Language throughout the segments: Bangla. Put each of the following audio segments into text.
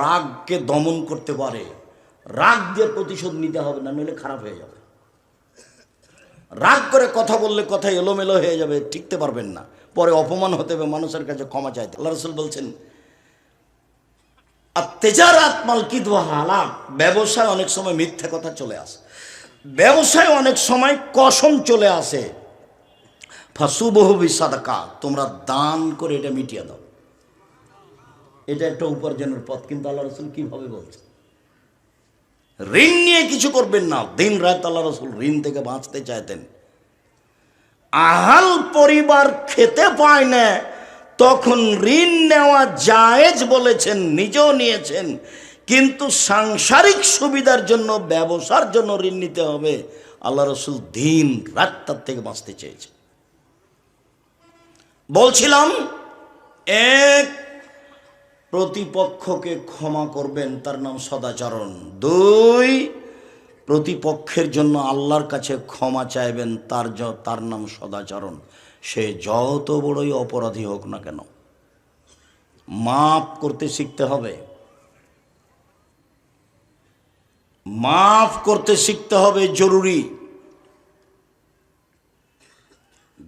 রাগকে দমন করতে পারে। রাগ দিয়ে প্রতিশোধ নিতে হবে, না নইলে খারাপ হয়ে যাবে। রাগ করে কথা বললে কথা এলোমেলো হয়ে যাবে টিকতে পারবেন না। পরে অপমান হতে হবে, মানুষের কাছে ক্ষমা চাইতে। আল্লাহ রসুল বলছেন আর তেজারাত মালকিদ হালাক ব্যবসায় অনেক সময় মিথ্যা কথা চলে আসে। ব্যবসায় অনেক সময় কসম চলে আসে। ফাসুবহু বিসাদাকা, তোমরা দান করে এটা মিটিয়ে দাও। এটা একটা উপার্জনের পথ, কিন্তু আল্লাহ রসুল কীভাবে বলছে? ঋণ নিয়ে কিছু করবেন না। দিন রাত আল্লাহ রসুল ঋণ থেকে বাঁচতে চাইতেন। আহাল পরিবার খেতে পায় না। তখন ঋণ নেওয়া জায়েজ বলেছেন, নিজেও নিয়েছেন। কিন্তু সাংসারিক সুবিধার জন্য, ব্যবসার জন্য ঋণ নিতে হবে। আল্লাহ রসুল দিন রাত তার থেকে বাঁচতে চেয়েছে বলছিলাম, এক প্রতিপক্ষকে ক্ষমা করবেন, তার নাম সদাচরণ। দুই, প্রতিপক্ষের জন্য আল্লাহর কাছে ক্ষমা চাইবেন, তার য- তার নাম সদাচরণ। সে যত বড়ই অপরাধী হোক না কেন, মাফ করতে শিখতে হবে। মাফ করতে শিখতে হবে জরুরি।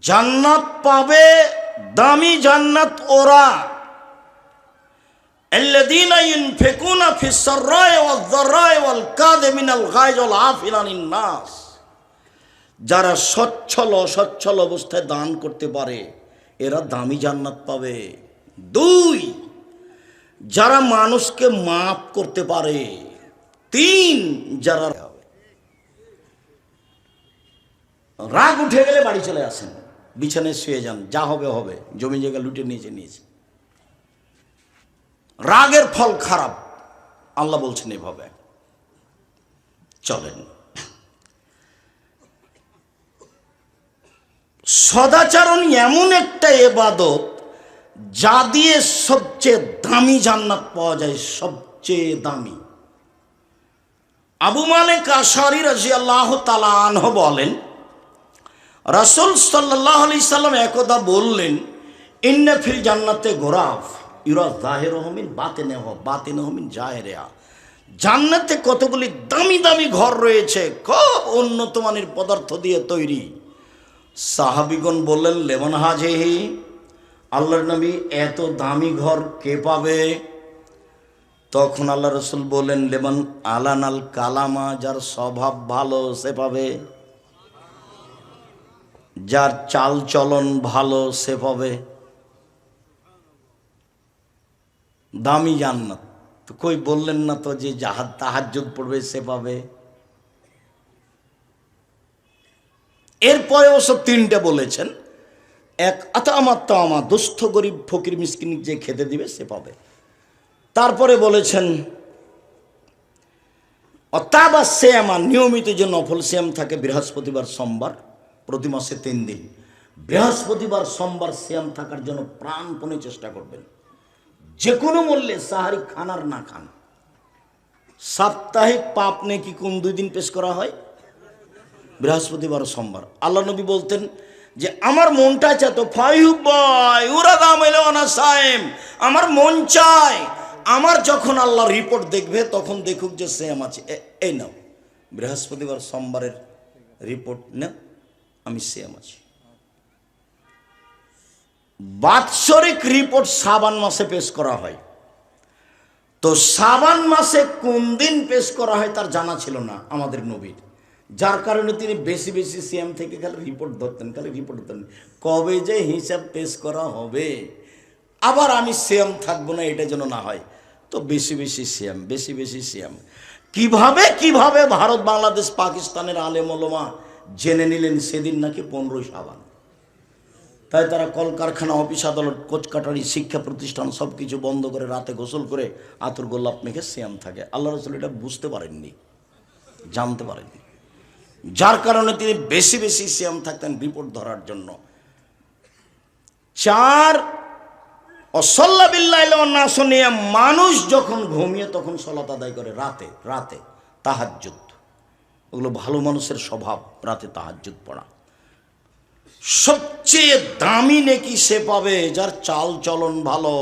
জান্নাত পাবে দামি জান্নাত ওরা। الذين ينفقون في السراء والضراء والكاظمين الغيظ والعافين عن الناس যারা সচ্ছল অসচ্ছল অবস্থায় দান করতে পারে এরা দামি জান্নাত পাবে দুই যারা মানুষকে মাফ করতে পারে তিন যারা রাগ উঠে গেলে বাড়ি চলে আসেন বিছানায় শুয়ে যান যা হবে হবে জমি জায়গা লুটে নিয়েছে নিয়েছে রাগের ফল খারাপ। আল্লাহ বলছেন এভাবে। চলেন। সদাচরণ এমন একটা এবাদত যা দিয়ে সবচেয়ে দামি জান্নাত পাওয়া যায়, সবচেয়ে দামি। আবু মালিক আশারি রাজি আল্লাহ তালাহ বলেন, রাসুল সাল্লাহ আলি সাল্লাম একদা বললেন, ইন্নে ফিল জান্নাতে গোরাফ। ইরা জাহের হমিন বাতে নেহ বাতে নহমিন জাহেরে জান্নাতে কতগুলি দামি দামি ঘর রয়েছে, খুব উন্নত মানের পদার্থ দিয়ে তৈরি। সাহাবিগণ বললেন, লেমন হাজেহি, আল্লাহর নবী এত দামি ঘর কে পাবে? তখন আল্লাহ রসুল বললেন, লেমন আলান আল কালামা, যার স্বভাব ভালো, সে পাবে। যার চাল চলন ভালো, সে পাবে। দামি জান্নাত। তো কই বললেন না তো যে যাহার তাহাজ্জুদ পড়বে, সে পাবে। এরপরে অবশ্য তিনটে বলেছেন। এক আতামাত তামা, দুস্থ গরিব ফকির মিসকিন যে খেতে দিবে, সে পাবে। তারপরে বলেছেন, অতাবা শ্যামা নিয়মিত যে নফল শ্যাম থাকে বৃহস্পতিবার সোমবার, প্রতি মাসে তিন দিন। বৃহস্পতিবার সোমবার শ্যাম থাকার জন্য প্রাণপণে চেষ্টা করবেন। যে কোনো মূল্যে সাহারি খান আর না খান। সাপ্তাহিক পাপ নেকি কোন দুই দিন পেশ করা হয়? বৃহস্পতিবার সোমবার। আল্লাহ নবী বলতেন যে, আমার মনটা চায় তো আমার মন চায়। আমার যখন আল্লাহ রিপোর্ট দেখবে, তখন দেখুক যে সেম আছে। এই নাও, বৃহস্পতিবার, সোমবারের রিপোর্ট না আমি সেম আছি। বাৎসরিক রিপোর্ট সাবান মাসে পেশ করা হয়। তো সাবান মাসে কোন দিন পেশ করা হয় তার জানা ছিল না আমাদের নবীর। যার কারণে তিনি বেশি বেশি সিএম থেকে খালি রিপোর্ট ধরতেন, খালি রিপোর্ট ধরতেন। কবে যে হিসাব পেশ করা হবে? আবার আমি সিএম থাকব না, এটা যেন না হয়। তো বেশি বেশি সিএম, বেশি বেশি সিএম। কীভাবে কীভাবে ভারত, বাংলাদেশ, পাকিস্তানের আলেম ওলমা জেনে নিলেন সেদিন নাকি পনেরোই সাবান? তাই তারা কলকারখানা, অফিস আদালত, কোচকাটারি, শিক্ষা প্রতিষ্ঠান সব কিছু বন্ধ করে রাতে গোসল করে আতর গোল্লাপ মেখে শ্যাম থাকে। আল্লাহ রসুল এটা বুঝতে পারেননি, জানতে পারেননি। যার কারণে তিনি বেশি বেশি শ্যাম থাকতেন রিপোর্ট ধরার জন্য। চার, অসল্লা শুনিয়ে মানুষ যখন ঘুমিয়ে তখন সলাত আদায় করে রাতে রাতে তাহাজ্জুদ। ওগুলো ভালো মানুষের স্বভাব, রাতে তাহাজ্জুদ পড়া। সবচেয়ে দামি নেকি সে পাবে যার চাল চলন ভালো।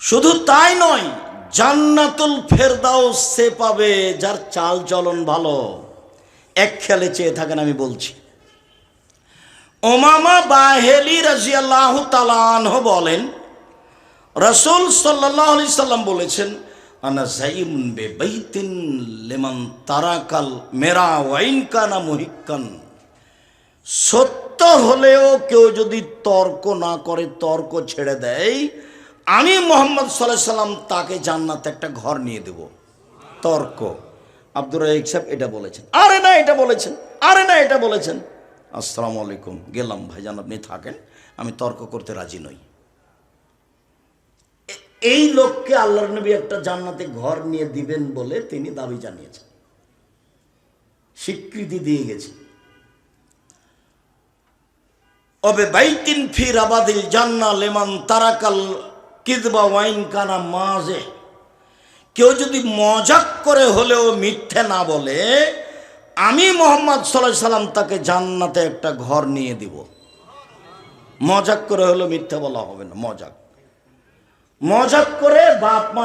শুধু তাই নয়, জান্নাতুল ফেরদাও সে পাবে যার চাল চলন ভালো। এক খেলে চেয়ে থাকেন আমি বলছি। ওমামা বাহেলি রাজিয়াল্লাহ তালানহ বলেন, রসুল সাল্লাহ আলি সাল্লাম বলেছেন, আনা বাইতিন লেমান তারাকাল মেরা ওয়াইন কানা মহিকান সত্য হলেও কেউ যদি তর্ক না করে, তর্ক ছেড়ে দেয়, আমি মোহাম্মদ সাল্লাহ সাল্লাম তাকে জান্নাতে একটা ঘর নিয়ে দেব। তর্ক। আব্দুর রাহিক সাহেব এটা বলেছেন। আরে না, এটা বলেছেন। আরে না, এটা বলেছেন। আসসালামু আলাইকুম। গেলাম, ভাইজান আপনি থাকেন, আমি তর্ক করতে রাজি নই। এই লোককে আল্লাহর নবী একটা জান্নাতে ঘর নিয়ে দিবেন বলে তিনি দাবি জানিয়েছেন। স্বীকৃতি দিয়ে গেছেন। অবে বাইতিন ফির রাবাদিল জান্না লেমান তারাকাল কিদবা ওয়াইন কানা মাঝে কেউ যদি মজাক করে হলেও মিথ্যে না বলে, আমি মোহাম্মদ সাল্লাহ সাল্লাম তাকে জান্নাতে একটা ঘর নিয়ে দিব। মজাক করে হলেও মিথ্যে বলা হবে না, মজাক। মজাক করে বাপ মা